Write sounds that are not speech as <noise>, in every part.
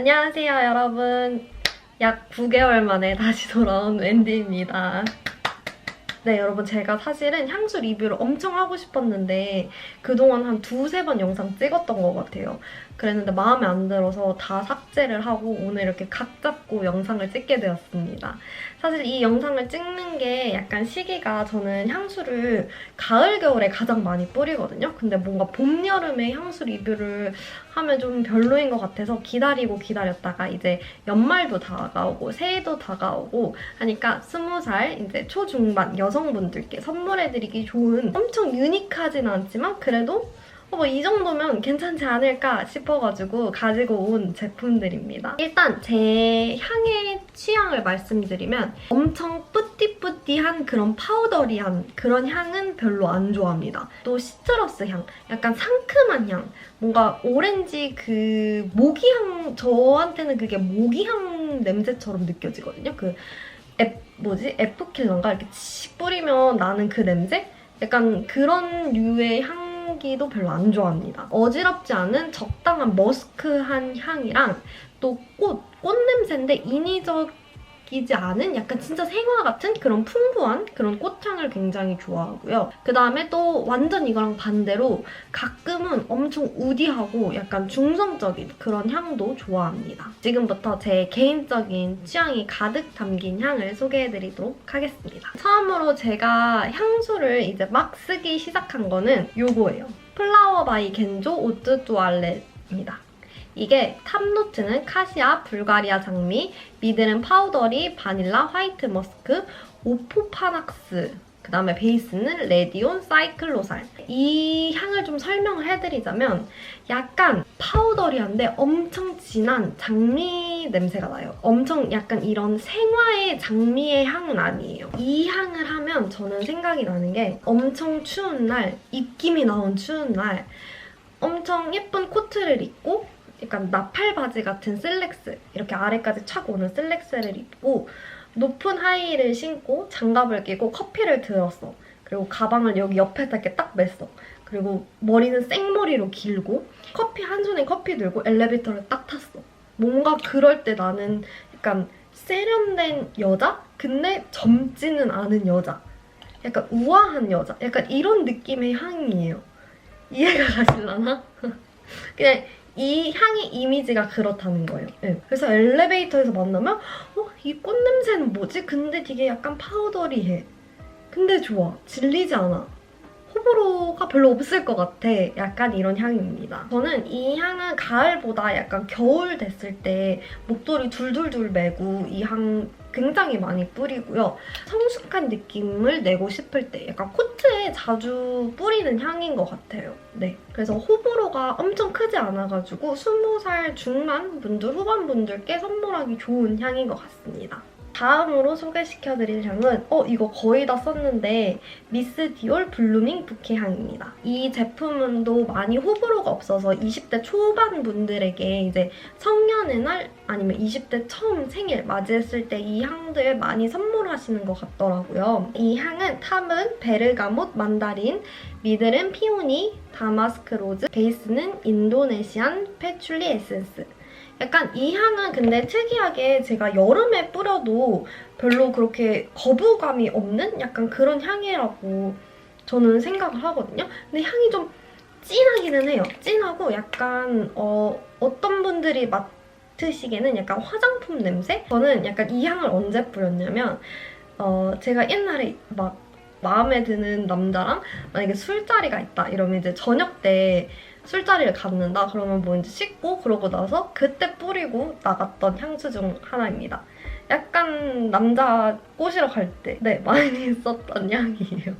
안녕하세요, 여러분. 약 9개월 만에 다시 돌아온 웬디입니다. 네, 여러분, 제가 사실은 향수 리뷰를 엄청 하고 싶었는데, 그동안 한 두세 번 영상 찍었던 것 같아요. 그랬는데 마음에 안 들어서 다 삭제를 하고 오늘 이렇게 각 잡고 영상을 찍게 되었습니다. 사실 이 영상을 찍는 게 약간 시기가 저는 향수를 가을, 겨울에 가장 많이 뿌리거든요. 근데 뭔가 봄, 여름에 향수 리뷰를 하면 좀 별로인 것 같아서 기다리고 기다렸다가 이제 연말도 다가오고 새해도 다가오고 하니까 스무 살 이제 초중반 여성분들께 선물해드리기 좋은 엄청 유니크하진 않지만 그래도 어, 뭐이 정도면 괜찮지 않을까 싶어가지고 가지고 온 제품들입니다. 일단 제 향의 취향을 말씀드리면 엄청 뿌띠뿌띠한 그런 파우더리한 그런 향은 별로 안 좋아합니다. 또 시트러스 향, 약간 상큼한 향, 뭔가 오렌지 그 모기향, 저한테는 그게 모기향 냄새처럼 느껴지거든요. 그 앱, 뭐지? 에프킬러인가? 이렇게 칙 뿌리면 나는 그 냄새? 약간 그런 류의 향 향기도 별로 안 좋아합니다. 어지럽지 않은 적당한 머스크한 향이랑 또 꽃, 꽃 냄새인데 인위적 이지 않은 약간 진짜 생화 같은 그런 풍부한 그런 꽃향을 굉장히 좋아하고요. 그 다음에 또 완전 이거랑 반대로 가끔은 엄청 우디하고 약간 중성적인 그런 향도 좋아합니다. 지금부터 제 개인적인 취향이 가득 담긴 향을 소개해드리도록 하겠습니다. 처음으로 제가 향수를 이제 막 쓰기 시작한 거는 이거예요. 플라워 바이 겐조 오뜨 뚜알렛입니다. 이게 탑노트는 카시아, 불가리아 장미, 미들은 파우더리, 바닐라, 화이트 머스크, 오포파낙스 그 다음에 베이스는 레디온, 사이클로살 이 향을 좀 설명을 해드리자면 약간 파우더리한데 엄청 진한 장미 냄새가 나요. 엄청 약간 이런 생화의 장미의 향은 아니에요. 이 향을 하면 저는 생각이 나는 게 엄청 추운 날, 입김이 나온 추운 날 엄청 예쁜 코트를 입고 약간 나팔 바지 같은 슬랙스 이렇게 아래까지 착 오는 슬랙스를 입고 높은 하이힐을 신고 장갑을 끼고 커피를 들었어. 그리고 가방을 여기 옆에다 이렇게 딱 맸어. 그리고 머리는 생머리로 길고 커피 한 손에 커피 들고 엘리베이터를 딱 탔어. 뭔가 그럴 때 나는 약간 세련된 여자? 근데 젊지는 않은 여자. 약간 우아한 여자. 약간 이런 느낌의 향이에요. 이해가 가실라나? <laughs> 그냥 이 향의 이미지가 그렇다는 거예요. 네. 그래서 엘리베이터에서 만나면 어? 이 꽃냄새는 뭐지? 근데 되게 약간 파우더리해. 근데 좋아. 질리지 않아. 호불호가 별로 없을 것 같아. 약간 이런 향입니다. 저는 이 향은 가을보다 약간 겨울 됐을 때 목도리 둘둘둘 매고 이 향 굉장히 많이 뿌리고요. 성숙한 느낌을 내고 싶을 때 약간 코트에 자주 뿌리는 향인 것 같아요. 네. 그래서 호불호가 엄청 크지 않아가지고 20살 중반 분들, 후반 분들께 선물하기 좋은 향인 것 같습니다. 다음으로 소개시켜드릴 향은 어 이거 거의 다 썼는데 미스 디올 블루밍 부케 향입니다. 이 제품은 또 많이 호불호가 없어서 20대 초반 분들에게 이제 성년의 날 아니면 20대 처음 생일 맞이했을 때 이 향들 많이 선물하시는 것 같더라고요. 이 향은 탑은 베르가못 만다린, 미들은 피오니, 다마스크 로즈, 베이스는 인도네시안 패출리 에센스. 약간 이 향은 근데 특이하게 제가 여름에 뿌려도 별로 그렇게 거부감이 없는 약간 그런 향이라고 저는 생각을 하거든요. 근데 향이 좀 진하기는 해요. 진하고 약간 어, 어떤 분들이 맡으시기에는 약간 화장품 냄새? 저는 약간 이 향을 언제 뿌렸냐면 어, 제가 옛날에 막 마음에 드는 남자랑 만약에 술자리가 있다 이러면 이제 저녁 때 술자리를 갖는다 그러면 뭐 이제 씻고 그러고 나서 그때 뿌리고 나갔던 향수 중 하나입니다. 약간 남자 꼬시러 갈 때 네, 많이 <laughs> 썼던 향이에요.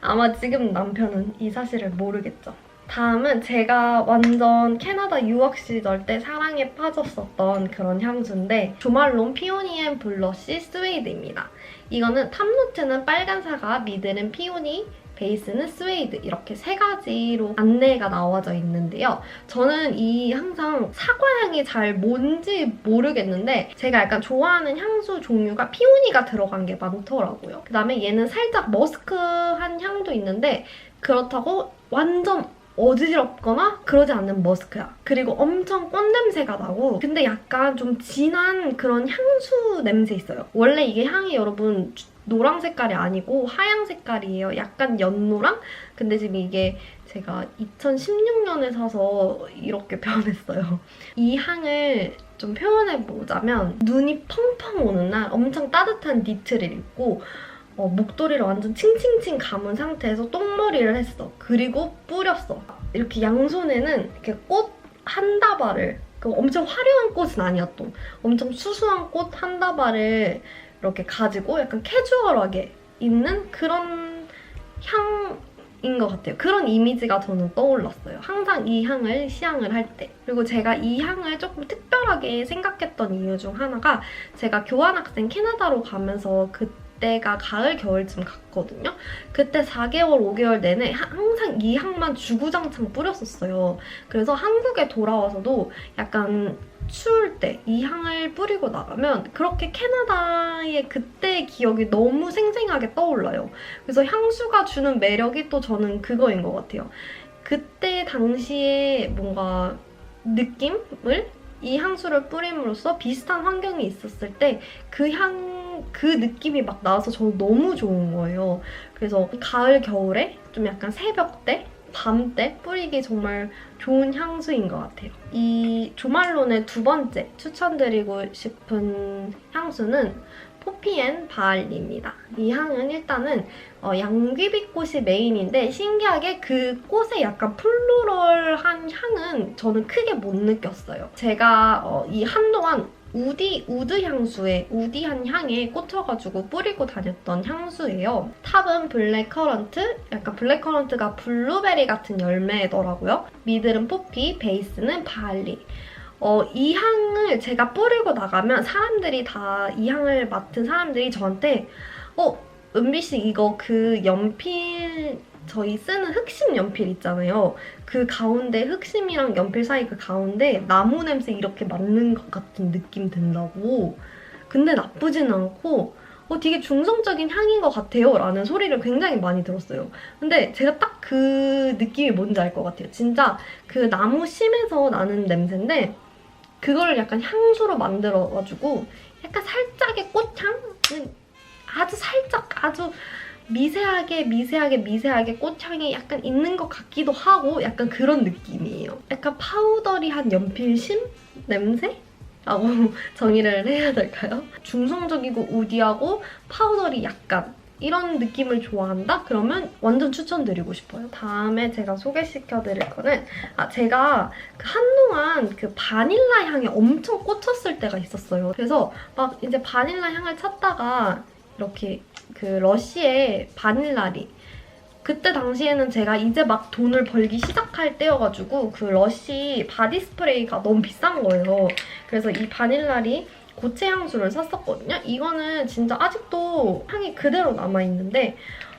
아마 지금 남편은 이 사실을 모르겠죠. 다음은 제가 완전 캐나다 유학 시절 때 사랑에 빠졌었던 그런 향수인데 조말론 피오니앤 블러쉬 스웨이드입니다. 이거는 탑노트는 빨간 사과, 미들은 피오니, 베이스는 스웨이드 이렇게 세 가지로 안내가 나와져 있는데요. 저는 이 항상 사과 향이 잘 뭔지 모르겠는데 제가 약간 좋아하는 향수 종류가 피오니가 들어간 게 많더라고요. 그다음에 얘는 살짝 머스크한 향도 있는데 그렇다고 완전 어지럽거나 그러지 않는 머스크야. 그리고 엄청 꽃 냄새가 나고 근데 약간 좀 진한 그런 향수 냄새 있어요. 원래 이게 향이 여러분 노랑 색깔이 아니고 하양 색깔이에요. 약간 연노랑? 근데 지금 이게 제가 2016년에 사서 이렇게 <laughs> 변했어요. 이 향을 좀 표현해보자면 눈이 펑펑 오는 날 엄청 따뜻한 니트를 입고 어, 목도리를 완전 칭칭칭 감은 상태에서 똥머리를 했어. 그리고 뿌렸어. 이렇게 양손에는 이렇게 꽃 한 다발을 그 엄청 화려한 꽃은 아니었던 엄청 수수한 꽃 한 다발을 이렇게 가지고 약간 캐주얼하게 있는 그런 향 인 것 같아요. 그런 이미지가 저는 떠올랐어요. 항상 이 향을 시향을 할 때. 그리고 제가 이 향을 조금 특별하게 생각했던 이유 중 하나가 제가 교환학생 캐나다로 가면서 그 때가 가을 겨울쯤 갔거든요. 그때 4개월 5개월 내내 항상 이 향만 주구장창 뿌렸었어요. 그래서 한국에 돌아와서도 약간 추울 때 이 향을 뿌리고 나가면 그렇게 캐나다의 그때의 기억이 너무 생생하게 떠올라요. 그래서 향수가 주는 매력이 또 저는 그거인 것 같아요. 그때 당시에 뭔가 느낌을 이 향수를 뿌림으로써 비슷한 환경이 있었을 때 그 향, 그 느낌이 막 나와서 저는 너무 좋은 거예요. 그래서 가을, 겨울에 좀 약간 새벽 때, 밤 때 뿌리기 정말 좋은 향수인 것 같아요. 이 조말론의 두 번째 추천드리고 싶은 향수는 포피앤 바알리입니다. 이 향은 일단은 어, 양귀비꽃이 메인인데 신기하게 그 꽃의 약간 플로럴한 향은 저는 크게 못 느꼈어요. 제가 어, 이 한동안 우디, 우드 향수에, 우디한 향에 꽂혀가지고 뿌리고 다녔던 향수예요. 탑은 블랙커런트, 약간 블랙커런트가 블루베리 같은 열매더라고요. 미들은 포피, 베이스는 바알리. 어, 이 향을 제가 뿌리고 나가면 사람들이 다 이 향을 맡은 사람들이 저한테 어, 은비 씨 이거 그 연필 저희 쓰는 흑심 연필 있잖아요. 그 가운데 흑심이랑 연필 사이 그 가운데 나무 냄새 이렇게 맡는 것 같은 느낌 든다고. 근데 나쁘진 않고 어, 되게 중성적인 향인 것 같아요. 라는 소리를 굉장히 많이 들었어요. 근데 제가 딱 그 느낌이 뭔지 알 것 같아요. 진짜 그 나무 심에서 나는 냄새인데 그걸 약간 향수로 만들어가지고 약간 살짝의 꽃향은 아주 살짝 아주 미세하게 미세하게 미세하게 꽃향이 약간 있는 것 같기도 하고 약간 그런 느낌이에요. 약간 파우더리한 연필심 냄새? 라고 <laughs> 정의를 해야 될까요? 중성적이고 우디하고 파우더리 약간 이런 느낌을 좋아한다? 그러면 완전 추천드리고 싶어요. 다음에 제가 소개시켜드릴 거는 아 제가 그 한동안 그 바닐라 향에 엄청 꽂혔을 때가 있었어요. 그래서 막 이제 바닐라 향을 찾다가 이렇게 그 러쉬의 바닐라리 그때 당시에는 제가 이제 막 돈을 벌기 시작할 때여가지고 그 러쉬 바디 스프레이가 너무 비싼 거예요. 그래서 이 바닐라리 고체 향수를 샀었거든요. 이거는 진짜 아직도 향이 그대로 남아있는데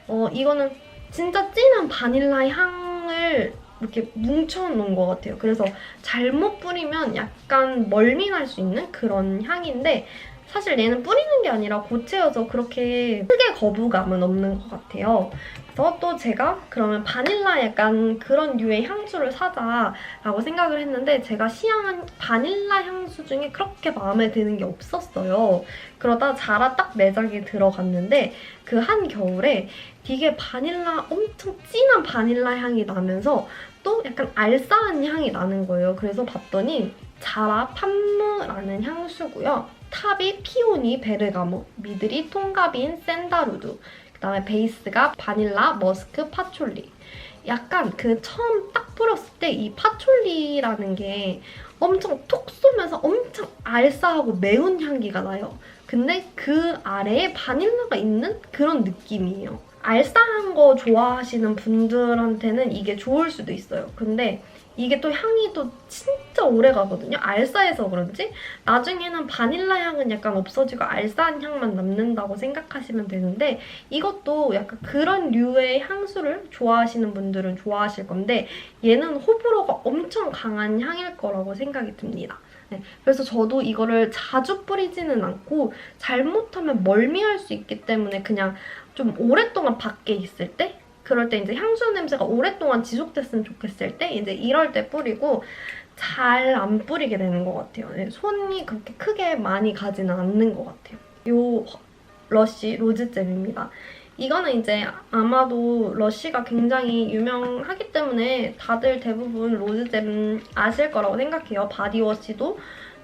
어, 이거는 진짜 진한 바닐라 향을 이렇게 뭉쳐놓은 것 같아요. 그래서 잘못 뿌리면 약간 멀미 날 수 있는 그런 향인데 사실 얘는 뿌리는 게 아니라 고체여서 그렇게 크게 거부감은 없는 것 같아요. 그래서 또 제가 그러면 바닐라 약간 그런 류의 향수를 사자라고 생각을 했는데 제가 시향한 바닐라 향수 중에 그렇게 마음에 드는 게 없었어요. 그러다 자라 딱 매장에 들어갔는데 그 한 겨울에 되게 바닐라 엄청 진한 바닐라 향이 나면서 또 약간 알싸한 향이 나는 거예요. 그래서 봤더니 자라 판무라는 향수고요. 탑이 피오니 베르가모, 미들이 통가빈 샌다루드, 그다음에 베이스가 바닐라 머스크 파촐리. 약간 그 처음 딱 뿌렸을 때 이 파촐리라는 게 엄청 톡 쏘면서 엄청 알싸하고 매운 향기가 나요. 근데 그 아래에 바닐라가 있는 그런 느낌이에요. 알싸한 거 좋아하시는 분들한테는 이게 좋을 수도 있어요. 근데 이게 또 향이 또 진짜 오래 가거든요. 알싸해서 그런지 나중에는 바닐라 향은 약간 없어지고 알싸한 향만 남는다고 생각하시면 되는데 이것도 약간 그런 류의 향수를 좋아하시는 분들은 좋아하실 건데 얘는 호불호가 엄청 강한 향일 거라고 생각이 듭니다. 네, 그래서 저도 이거를 자주 뿌리지는 않고 잘못하면 멀미할 수 있기 때문에 그냥 좀 오랫동안 밖에 있을 때 그럴 때 이제 향수 냄새가 오랫동안 지속됐으면 좋겠을 때 이제 이럴 때 뿌리고 잘 안 뿌리게 되는 것 같아요. 네, 손이 그렇게 크게 많이 가지는 않는 것 같아요. 요 러쉬 로즈잼입니다. 이거는 이제 아마도 러쉬가 굉장히 유명하기 때문에 다들 대부분 로즈잼 아실 거라고 생각해요. 바디워시도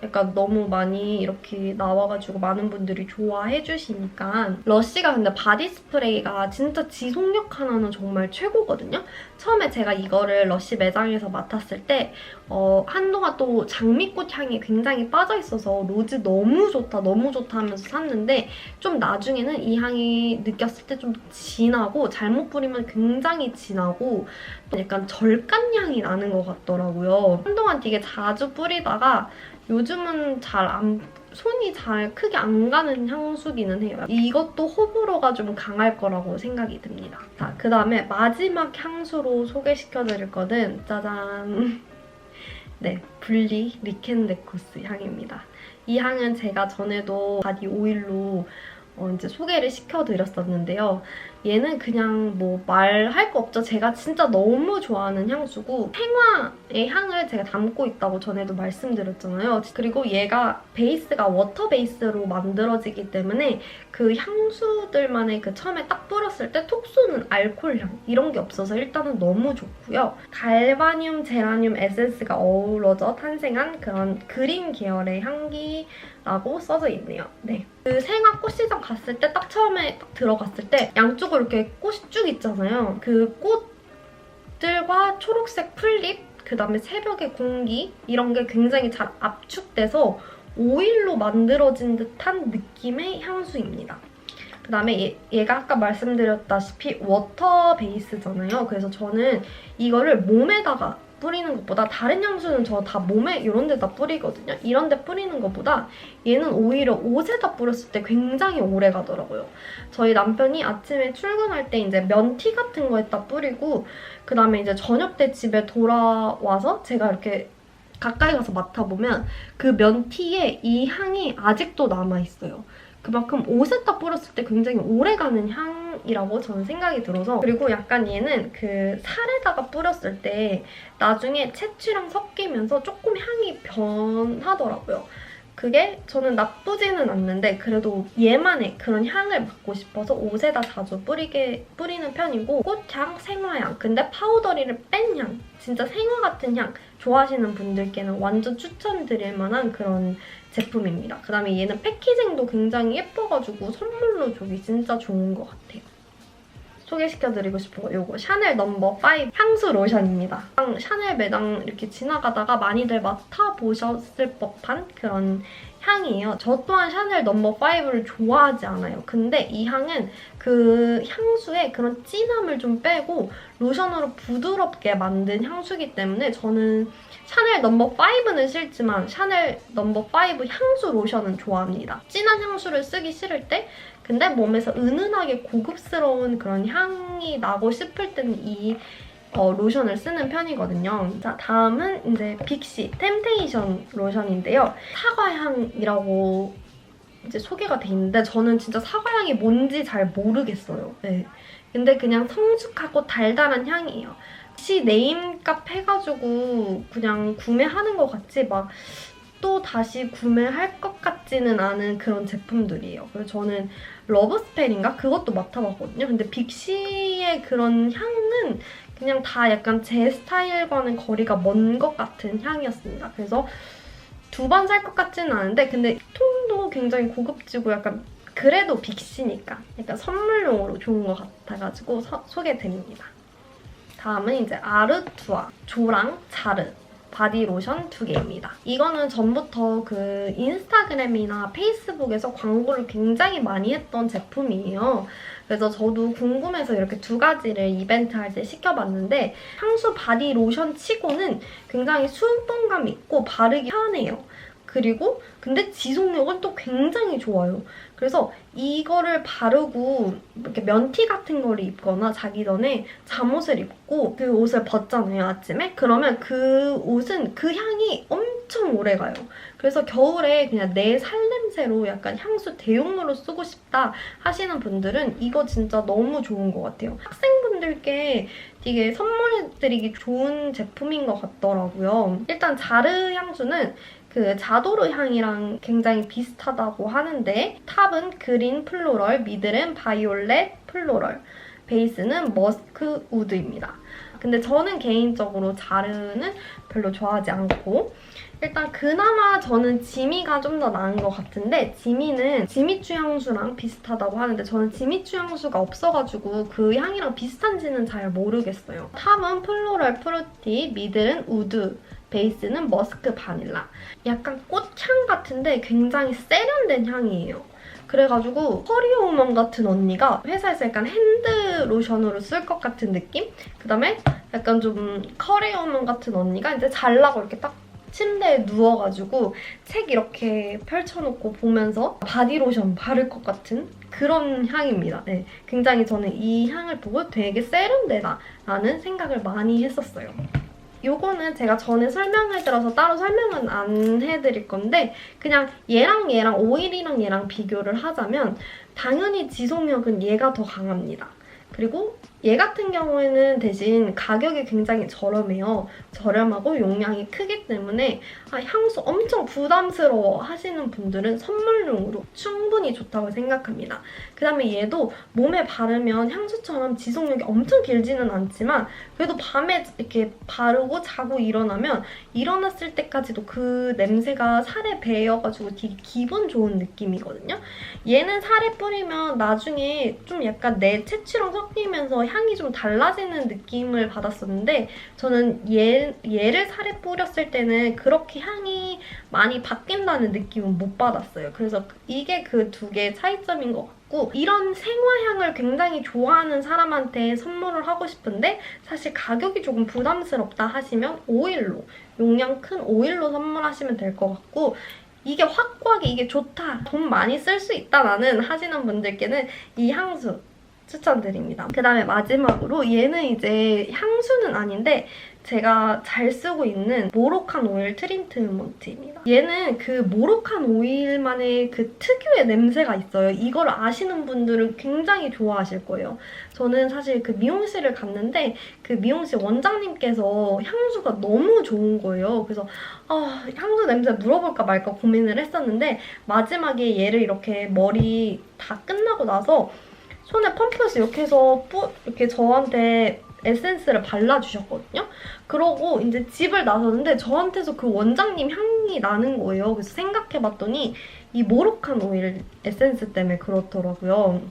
약간 너무 많이 이렇게 나와가지고 많은 분들이 좋아해 주시니까 러쉬가 근데 바디 스프레이가 진짜 지속력 하나는 정말 최고거든요. 처음에 제가 이거를 러쉬 매장에서 맡았을 때 어, 한동안 또 장미꽃 향이 굉장히 빠져있어서 로즈 너무 좋다 너무 좋다 하면서 샀는데 좀 나중에는 이 향이 느꼈을 때 좀 진하고 잘못 뿌리면 굉장히 진하고 또 약간 절간 향이 나는 것 같더라고요. 한동안 되게 자주 뿌리다가 요즘은 잘 안, 손이 잘 크게 안 가는 향수기는 해요. 이것도 호불호가 좀 강할 거라고 생각이 듭니다. 자, 그 다음에 마지막 향수로 소개시켜드릴 거는 짜잔! <laughs> 네, 블리 리켄데코스 향입니다. 이 향은 제가 전에도 바디 오일로 어, 이제 소개를 시켜드렸었는데요. 얘는 그냥 뭐 말할 거 없죠. 제가 진짜 너무 좋아하는 향수고 생화의 향을 제가 담고 있다고 전에도 말씀드렸잖아요. 그리고 얘가 베이스가 워터 베이스로 만들어지기 때문에 그 향수들만의 그 처음에 딱 뿌렸을 때 톡 쏘는 알코올 향 이런 게 없어서 일단은 너무 좋고요. 갈바늄, 제라늄 에센스가 어우러져 탄생한 그런 그린 계열의 향기라고 써져 있네요. 네. 그 생화 꽃시장 갔을 때 딱 처음에 딱 들어갔을 때 양쪽 으로 이렇게 꽃이 쭉 있잖아요. 그 꽃들과 초록색 풀잎, 그 다음에 새벽의 공기 이런 게 굉장히 잘 압축돼서 오일로 만들어진 듯한 느낌의 향수입니다. 그 다음에 얘, 가 아까 말씀드렸다시피 워터 베이스잖아요. 그래서 저는 이거를 몸에다가 뿌리는 것보다 다른 향수는 저 다 몸에 이런 데다 뿌리거든요. 이런 데 뿌리는 것보다 얘는 오히려 옷에다 뿌렸을 때 굉장히 오래 가더라고요. 저희 남편이 아침에 출근할 때 이제 면티 같은 거에다 뿌리고 그 다음에 이제 저녁 때 집에 돌아와서 제가 이렇게 가까이 가서 맡아보면 그 면티에 이 향이 아직도 남아있어요. 그만큼 옷에다 뿌렸을 때 굉장히 오래가는 향이라고 저는 생각이 들어서 그리고 약간 얘는 그 살에다가 뿌렸을 때 나중에 채취랑 섞이면서 조금 향이 변하더라고요. 그게 저는 나쁘지는 않는데 그래도 얘만의 그런 향을 맡고 싶어서 옷에다 자주 뿌리게 뿌리는 편이고 꽃향, 생화향 근데 파우더리를 뺀 향, 진짜 생화 같은 향 좋아하시는 분들께는 완전 추천드릴 만한 그런 제품입니다. 그다음에 얘는 패키징도 굉장히 예뻐가지고 선물로 주기 진짜 좋은 것 같아요. 소개시켜드리고 거 이거 샤넬 넘버 5 향수 로션입니다. 샤넬 매장 이렇게 지나가다가 많이들 맡아보셨을 법한 그런 향이에요. 저 또한 샤넬 넘버 5를 좋아하지 않아요. 근데 이 향은 그 향수의 그런 진함을 좀 빼고 로션으로 부드럽게 만든 향수기 때문에 저는 샤넬 넘버 5는 싫지만 샤넬 넘버 5 향수 로션은 좋아합니다. 진한 향수를 쓰기 싫을 때 근데 몸에서 은은하게 고급스러운 그런 향이 나고 싶을 때는 이 어, 로션을 쓰는 편이거든요. 자, 다음은 이제 빅시 템테이션 로션인데요. 사과향이라고 이제 소개가 돼 있는데 저는 진짜 사과향이 뭔지 잘 모르겠어요. 네. 근데 그냥 성숙하고 달달한 향이에요. 혹시 네임값 해가지고 그냥 구매하는 것 같지 막 또 다시 구매할 것 같지는 않은 그런 제품들이에요. 그래서 저는 러브스펠인가? 그것도 맡아봤거든요. 근데 빅시의 그런 향은 그냥 다 약간 제 스타일과는 거리가 먼 것 같은 향이었습니다. 그래서 두 번 살 것 같지는 않은데 근데 톤도 굉장히 고급지고 약간 그래도 빅시니까 약간 선물용으로 좋은 것 같아가지고 서, 소개드립니다. 다음은 이제 아르투아 조랑 자르 바디 로션 두 개입니다. 이거는 전부터 그 인스타그램이나 페이스북에서 광고를 굉장히 많이 했던 제품이에요. 그래서 저도 궁금해서 이렇게 두 가지를 이벤트 할 때 시켜봤는데 향수 바디 로션 치고는 굉장히 수분감 있고 바르기 편해요. 그리고 근데 지속력은 또 굉장히 좋아요. 그래서 이거를 바르고 이렇게 면티 같은 거를 입거나 자기 전에 잠옷을 입고 그 옷을 벗잖아요, 아침에. 그러면 그 옷은 그 향이 엄청 오래 가요. 그래서 겨울에 그냥 내 살냄새 틈새로 약간 향수 대용으로 쓰고 싶다 하시는 분들은 이거 진짜 너무 좋은 것 같아요. 학생분들께 되게 선물드리기 좋은 제품인 것 같더라고요. 일단 자르 향수는 그 자도르 향이랑 굉장히 비슷하다고 하는데 탑은 그린 플로럴, 미들은 바이올렛 플로럴, 베이스는 머스크 우드입니다. 근데 저는 개인적으로 자르는 별로 좋아하지 않고 일단 그나마 저는 지미가 좀 더 나은 것 같은데 지미는 지미추 향수랑 비슷하다고 하는데 저는 지미추 향수가 없어가지고 그 향이랑 비슷한지는 잘 모르겠어요. 탑은 플로럴 프루티, 미들은 우드, 베이스는 머스크 바닐라. 약간 꽃향 같은데 굉장히 세련된 향이에요. 그래가지고 커리어우먼 같은 언니가 회사에서 약간 핸드 로션으로 쓸 것 같은 느낌? 그다음에 약간 좀 커리어우먼 같은 언니가 이제 잘라고 이렇게 딱 침대에 누워가지고 책 이렇게 펼쳐놓고 보면서 바디로션 바를 것 같은 그런 향입니다. 네, 굉장히 저는 이 향을 보고 되게 세련되다라는 생각을 많이 했었어요. 요거는 제가 전에 설명을 들어서 따로 설명은 안 해드릴 건데 그냥 얘랑 얘랑 오일이랑 얘랑 비교를 하자면 당연히 지속력은 얘가 더 강합니다. 그리고 얘 같은 경우에는 대신 가격이 굉장히 저렴해요. 저렴하고 용량이 크기 때문에 아, 향수 엄청 부담스러워 하시는 분들은 선물용으로 충분히 좋다고 생각합니다. 그 다음에 얘도 몸에 바르면 향수처럼 지속력이 엄청 길지는 않지만 그래도 밤에 이렇게 바르고 자고 일어나면 일어났을 때까지도 그 냄새가 살에 배여가지고 되게 기분 좋은 느낌이거든요. 얘는 살에 뿌리면 나중에 좀 약간 내 채취랑 섞이면서 향이 좀 달라지는 느낌을 받았었는데 저는 얘, 얘를 살에 뿌렸을 때는 그렇게 향이 많이 바뀐다는 느낌은 못 받았어요. 그래서 이게 그 두 개의 차이점인 것 같고 이런 생화향을 굉장히 좋아하는 사람한테 선물을 하고 싶은데 사실 가격이 조금 부담스럽다 하시면 오일로 용량 큰 오일로 선물하시면 될 것 같고 이게 확고하게 이게 좋다 돈 많이 쓸 수 있다 나는 하시는 분들께는 이 향수 추천드립니다. 그 다음에 마지막으로 얘는 이제 향수는 아닌데 제가 잘 쓰고 있는 모로칸 오일 트리트먼트입니다. 얘는 그 모로칸 오일만의 그 특유의 냄새가 있어요. 이걸 아시는 분들은 굉장히 좋아하실 거예요. 저는 사실 그 미용실을 갔는데 그 미용실 원장님께서 향수가 너무 좋은 거예요. 그래서 아, 향수 냄새 물어볼까 말까 고민을 했었는데 마지막에 얘를 이렇게 머리 다 끝나고 나서 손에 펌프에서 이렇게 해서 뿌, 이렇게 저한테 에센스를 발라주셨거든요. 그러고 이제 집을 나섰는데 저한테서 그 원장님 향이 나는 거예요. 그래서 생각해봤더니 이 모로칸 오일 에센스 때문에 그렇더라고요.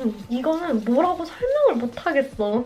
음, 이거는 뭐라고 설명을 못하겠어.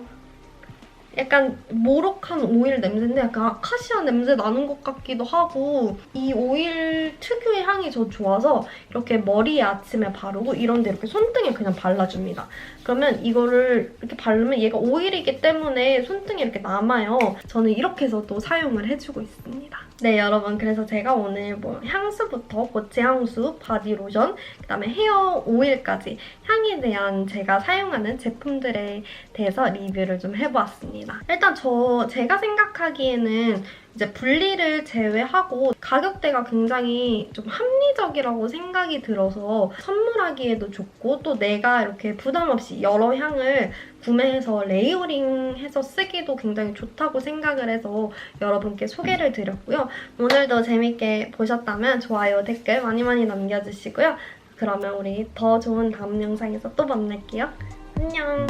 약간 모로칸 오일 냄새인데 약간 아카시아 냄새 나는 것 같기도 하고 이 오일 특유의 향이 저 좋아서 이렇게 머리에 아침에 바르고 이런 데 이렇게 손등에 그냥 발라줍니다. 그러면 이거를 이렇게 바르면 얘가 오일이기 때문에 손등에 이렇게 남아요. 저는 이렇게 해서 또 사용을 해주고 있습니다. 네 여러분 그래서 제가 오늘 뭐 향수부터 보치 향수, 바디 로션, 그다음에 헤어 오일까지 향에 대한 제가 사용하는 제품들에 대해서 리뷰를 좀 해보았습니다. 일단 저 제가 생각하기에는 이제 분리를 제외하고 가격대가 굉장히 좀 합리적이라고 생각이 들어서 선물하기에도 좋고 또 내가 이렇게 부담 없이 여러 향을 구매해서 레이어링해서 쓰기도 굉장히 좋다고 생각을 해서 여러분께 소개를 드렸고요. 오늘도 재밌게 보셨다면 좋아요, 댓글 많이 많이 남겨주시고요. 그러면 우리 더 좋은 다음 영상에서 또 만날게요. 안녕!